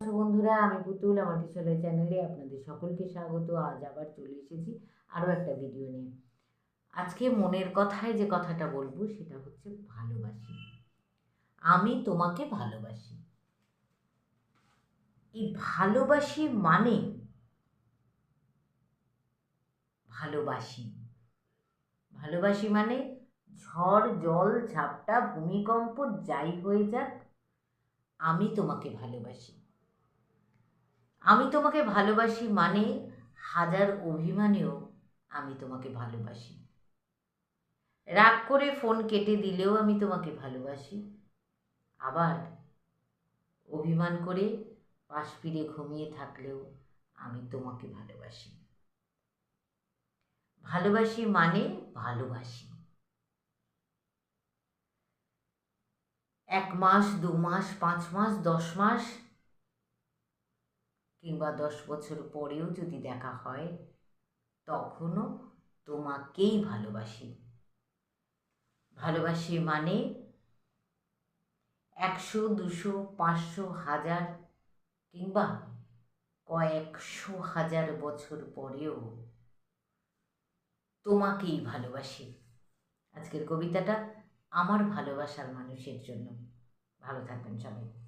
বন্ধুরা, আমি পুতুল, আমার কিশোরের চ্যানেলে আপনাদের সকলকে স্বাগত। আজ আবার চলে এসেছি আরও একটা ভিডিও নিয়ে। আজকে মনের কথায় যে কথাটা বলব, সেটা হচ্ছে ভালোবাসি। আমি তোমাকে ভালোবাসি। এই ভালোবাসি মানে ভালোবাসি। ভালোবাসি মানে ঝড়, জল, ঝাপটা, ভূমিকম্প, যাই হয়ে যাক, আমি তোমাকে ভালোবাসি। আমি তোমাকে ভালোবাসি মানে হাজার অভিমানেও আমি তোমাকে ভালোবাসি। রাগ করে ফোন কেটে দিলেও আমি তোমাকে ভালোবাসি। আবার অভিমান করে পাশ ফিরে ঘুমিয়ে থাকলেও আমি তোমাকে ভালোবাসি। ভালোবাসি মানে ভালোবাসি। এক মাস, দু মাস, পাঁচ মাস, দশ মাস কিংবা দশ বছর পরেও যদি দেখা হয়, তখনও তোমাকেই ভালোবাসি। ভালোবাসি মানে একশো, দুশো, পাঁচশো, হাজার কিংবা কয়েকশো হাজার বছর পরেও তোমাকেই ভালোবাসি। আজকের কবিতাটা আমার ভালোবাসার মানুষের জন্য। ভালো থাকবেন সবাই।